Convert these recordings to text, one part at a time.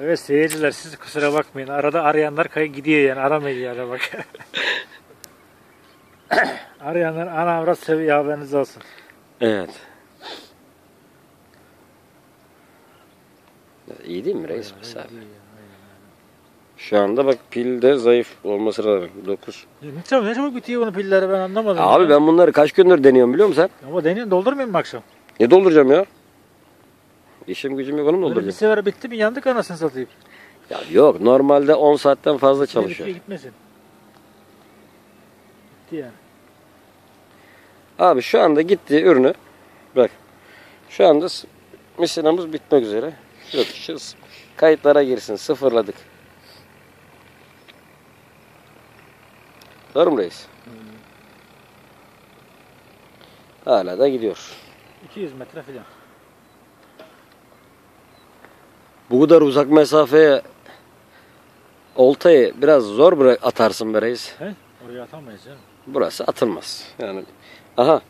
Evet seyirciler siz kusura bakmayın. Arada arayanlar kayı gidiyor yani aramayın yani bak. arayanlar ana avrat seviyor haberiniz olsun. Evet. İyi değil mi reis mesafe? Şu anda bak pil de zayıf olması lazım. 9. Ne çabuk, ne çabuk bitiyor bunun pilleri ben anlamadım. Abi ya. ben bunları kaç gündür deniyorum biliyor musun sen? Ama deneyin doldurmayayım mı akşam? Ne dolduracağım ya? İşim gücüm yok onu mu Böyle bir sefer bitti mi yandık anasını satayım. Ya yok normalde 10 saatten fazla Çalışıyor. gitmesin. Bitti yani. Abi şu anda gittiği ürünü bak şu anda misinamız bitmek üzere. Yok şu kayıtlara girsin sıfırladık. Doğru mu reis? Hala da gidiyor. 200 metre falan. Bu kadar uzak mesafeye oltayı biraz zor bırak atarsın be reis. He? Oraya atamayız canım. Burası atılmaz. Yani aha.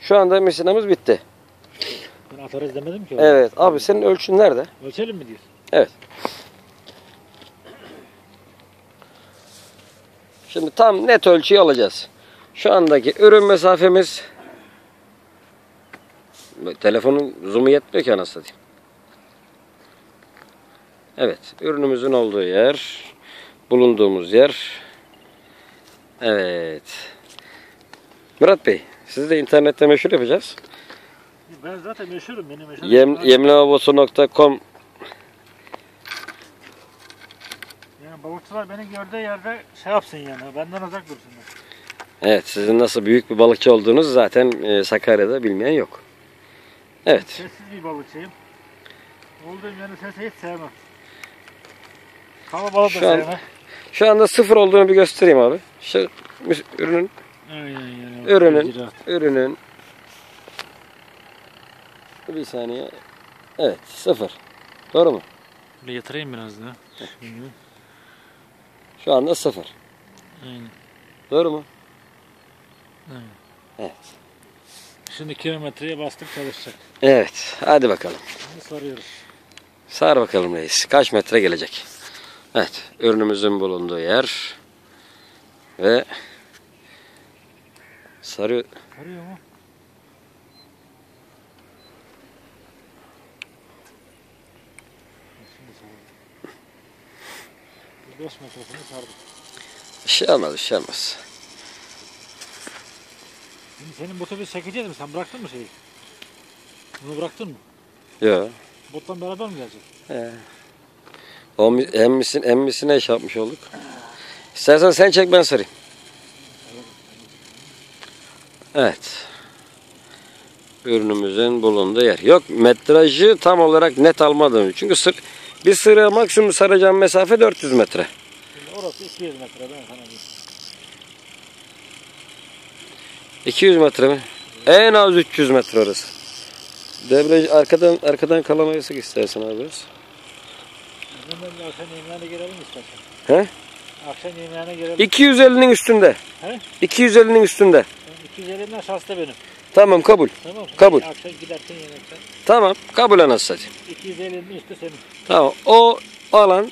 Şu anda misinamız bitti. Ben atarız demedim ki. oraya. Evet abi senin ölçün nerede? Ölçelim mi diyorsun? Evet. Şimdi tam net ölçüyü alacağız. Şu andaki ürün mesafemiz telefonun zoom'u yetmiyor ki anasını satayım. Evet, ürünümüzün olduğu yer, bulunduğumuz yer. Evet. Murat Bey, sizi de internette meşhur yapacağız. Ben zaten meşhurum. Benim meşhurum. Yem, yemlavabosu.com Yani balıkçılar beni gördüğü yerde şey yapsın yani. Benden uzak dursunlar. Evet, sizin nasıl büyük bir balıkçı olduğunuz zaten e, Sakarya'da bilmeyen yok. Evet, Sessiz bir balıkçıyım. Olduğum yerin sesi hiç sevmem. Da Şu an- sevmem. şu anda sıfır olduğunu bir göstereyim abi. Şu ürünün, Aynen yani. Ürünün- ürünün bir saniye. Evet, sıfır. Doğru mu? Bir yatırayım biraz daha. Şu anda sıfır. Aynen. Doğru mu? Aynen. Evet. Şimdi kilometreye bastık çalışacak. Evet, hadi bakalım. Şimdi sarıyoruz. Sar bakalım reis. Kaç metre gelecek? Evet, ürünümüzün bulunduğu yer ve sarıyor. Sarıyor mu? Bir 5 metresini sardık. Bir şey olmaz, bir şey olmaz. Şimdi senin botu biz çekeceğiz mi? Sen bıraktın mı şeyi? Bunu bıraktın mı? Yok. Botla beraber mi gelecek? He. O mi- emmisin, emmisine iş yapmış olduk. İstersen sen çek ben sarayım. Evet. Ürünümüzün bulunduğu yer. Yok metrajı tam olarak net almadım. Çünkü sır, bir sıraya maksimum saracağım mesafe 400 metre. Orası 200 metre ben sana diyeyim. 200 metre mi? En az 300 metre orası. Debriyaj arkadan arkadan kalamayı sık istersen abi biraz. Bir akşam yemeğine gelelim istersen. He? Akşam yemeğine gelelim. 250'nin üstünde. He? 250'nin üstünde. 250'den şanslı benim. Tamam kabul. Tamam. Kabul. Akşam giderken yemekten. Tamam kabul anasını satayım. 250'nin üstü senin. Tamam. O alan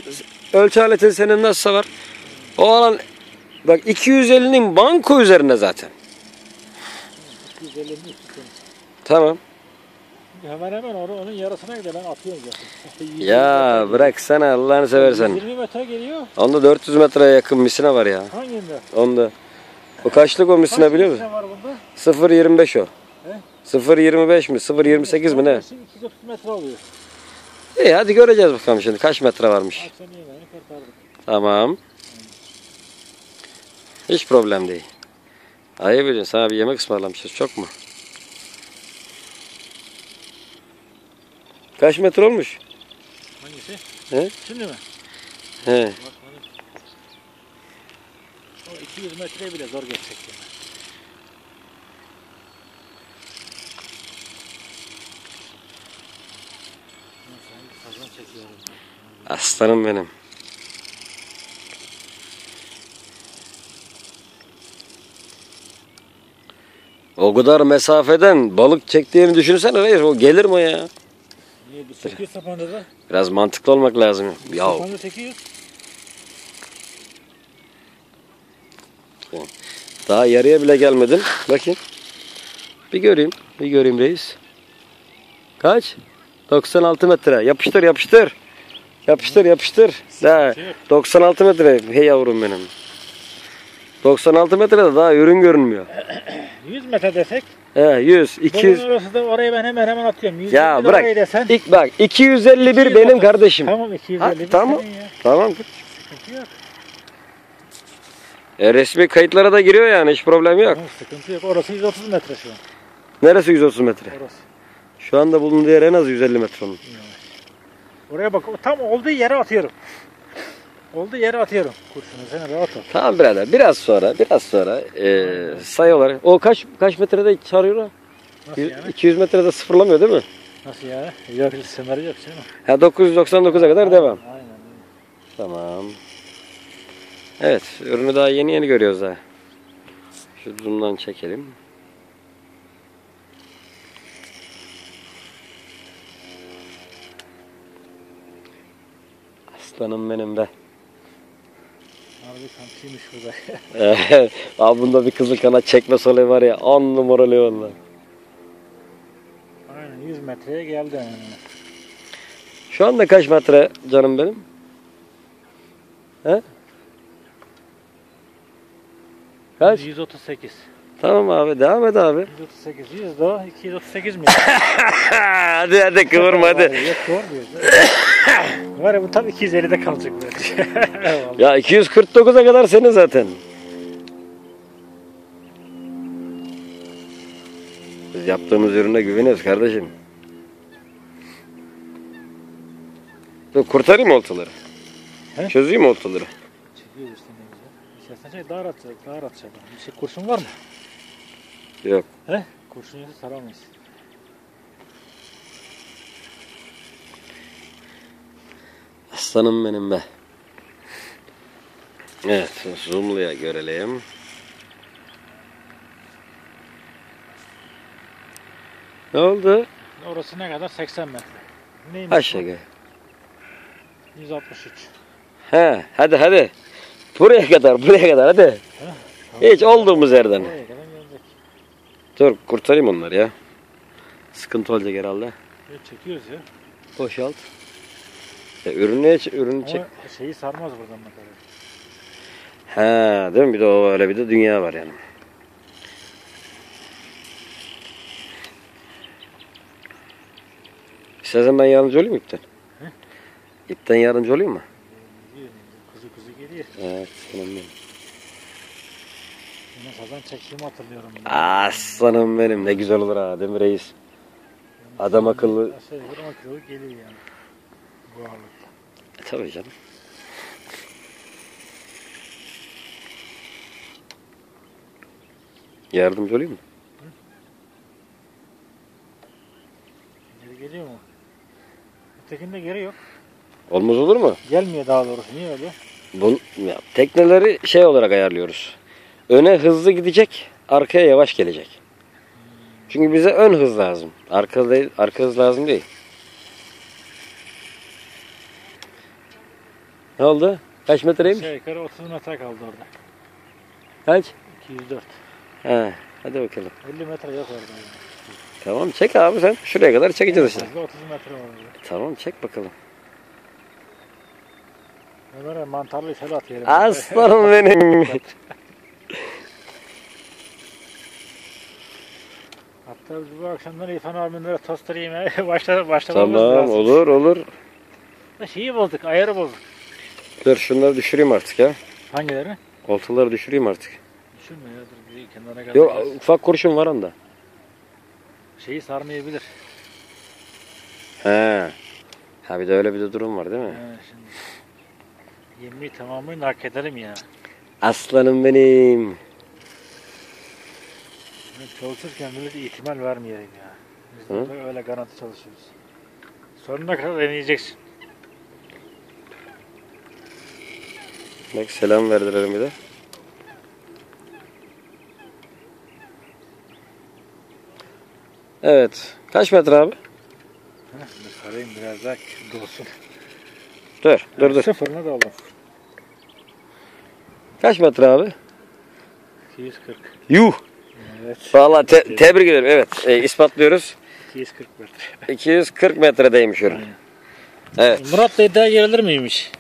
ölçü aletin senin nasılsa var. O alan bak 250'nin banko üzerinde zaten. 250'nin üstü senin. Tamam. Hemen hemen onu, onun yarısına gider ben atıyorum zaten. 120 Ya metre bırak sana Allah'ını seversen. 120 metre geliyor. Onda 400 metreye yakın misine var ya. Hanginde? Onda. O kaçlık o misine Kaç biliyor musun? metre var bunda? 0.25 o. He? 0.25 mi? 0.28 mi ne? Yaklaşık 230 metre oluyor. İyi hadi göreceğiz bakalım şimdi kaç metre varmış. Tamam. Hiç problem değil. Ayıp ediyorsun sana bir yemek ısmarlamışız çok mu? Kaç metre olmuş? Hangisi? He? Şimdi mi? He. Bak hadi. O 200 metreye bile zor geçecek yani. Aslanım benim. O kadar mesafeden balık çektiğini düşünsene reis. O gelir mi ya? 800 sapanca da. Biraz mantıklı olmak lazım. Ya Sapanca 800. daha yarıya bile gelmedin. Bakayım. Bir göreyim. Bir göreyim reis. Kaç? 96 metre. Yapıştır yapıştır. Yapıştır yapıştır. Daha 96 metre. Hey yavrum benim. 96 metrede daha ürün görünmüyor. 100 metre desek. He 100, 200. Bunun orası da orayı ben hemen hemen atıyorum. 150 Ya bırak. orayı desen. İlk bak 251 benim 230. kardeşim. Tamam 250 Ha, tamam. ya. Tamam. Sıkıntı yok. E, resmi kayıtlara da giriyor yani hiç problem yok. Tamam, sıkıntı yok. Orası 130 metre şu an. Neresi 130 metre? Orası. Şu anda bulunduğu yer en az 150 metre onun. Oraya bak. Tam olduğu yere atıyorum. Olduğu yere atıyorum. Kurşunu sen rahat ol. Tamam birader biraz sonra biraz sonra e, sayı olarak. O kaç kaç metrede çağırıyor? Nasıl yani? 200 metrede sıfırlamıyor değil mi? Nasıl yani? Yok semeri yok canım. Ha 999'a kadar devam. Aynen. Tamam. Evet ürünü daha yeni yeni görüyoruz daha. Şu zoom'dan çekelim. Aslanım benim be. Harbi kampçıymış burada. Abi bunda bir kızıl kanat çekme olayı var ya 10 numaralı valla. Aynen 100 metreye geldi. Yani. Şu anda kaç metre canım benim? He? Kaç? 138. Tamam abi devam et abi. 138. 100 daha 238 mi? hadi hadi kıvırma hadi. Yok doğru diyorsun. Var ya bu tam 250'de kalacak böyle. Vallahi. Ya 249'a kadar senin zaten. Biz yaptığımız ürüne güveniyoruz kardeşim. Dur kurtarayım mı oltaları? He? Çözeyim mi oltaları? Çekiyor işte ne güzel. İstersen şey daha rahat, daha rahat şey. Bir şey kurşun var mı? Yok. He? Kurşun yoksa saramayız. Aslanım benim be. Evet, zoomluya görelim. Ne oldu? Orası ne kadar? 80 metre. Neymiş? Aşağı. 163. He, hadi hadi. Buraya kadar, buraya kadar hadi. Hiç olduğumuz yerden. Dur kurtarayım onları ya. Sıkıntı olacak herhalde. Evet, çekiyoruz ya. Boşalt. Ya ürünü, ürünü çek. Ama şeyi sarmaz buradan bakalım. He, değil mi? Bir de o öyle bir de dünya var yani. İstersen ben yardımcı olayım mı ipten? He? İpten yardımcı olayım mı? Kuzu kuzu geliyor. Evet, canım benim. Yine sazan çektiğimi hatırlıyorum. Aslanım benim ne güzel olur ha değil mi reis? Adam akıllı. Aşağı yukarı 10 kiloluk geliyor yani. Ağırlıkta. E, tabii canım. Yardımcı olayım mı? Geri geliyor mu? Ötekinde geri yok. Olmaz olur mu? Gelmiyor daha doğrusu. Niye öyle? Bun, ya, tekneleri şey olarak ayarlıyoruz. Öne hızlı gidecek, arkaya yavaş gelecek. Çünkü bize ön hız lazım. Arka, değil, arka hız lazım değil. Ne oldu? Kaç metreymiş? Aşağı yukarı 30 metre kaldı orada. Kaç? 204. He, hadi bakalım. 50 metre yok orada. Tamam çek abi sen. Şuraya kadar çekeceğiz işte. Fazla 30 metre var orada. Tamam çek bakalım. Ömer'e mantarlı şöyle atıyorum. Aslanım benim. Hatta biz bu akşamdan İrfan abimlere toster yemeye başla, başlamamız tamam lazım. olur olur. Şeyi bozduk, ayarı bozduk. Dur şunları düşüreyim artık ya. Hangileri? Oltaları düşüreyim artık. Düşünme ya dur bir kenara kadar. Yok ufak kurşun var onda. Şeyi sarmayabilir. He. Ha bir de öyle bir de durum var değil mi? Ha, şimdi. Yemeği tamamını hak edelim ya. Aslanım benim. Çalışırken millete ihtimal vermeyelim ya. Biz de böyle öyle garanti çalışıyoruz. Sonuna kadar deneyeceksin. Bak selam verdirelim bir de. Evet. Kaç metre abi? Bir sarayım biraz daha dolsun. Dur dur dur. Sıfırını da aldım. Kaç metre abi? 240. Yuh. Evet. Vallahi te- tebrik ederim. Evet e, ispatlıyoruz. 240 metre. 240 metredeymiş ürün. Evet. Murat da iddia girilir miymiş?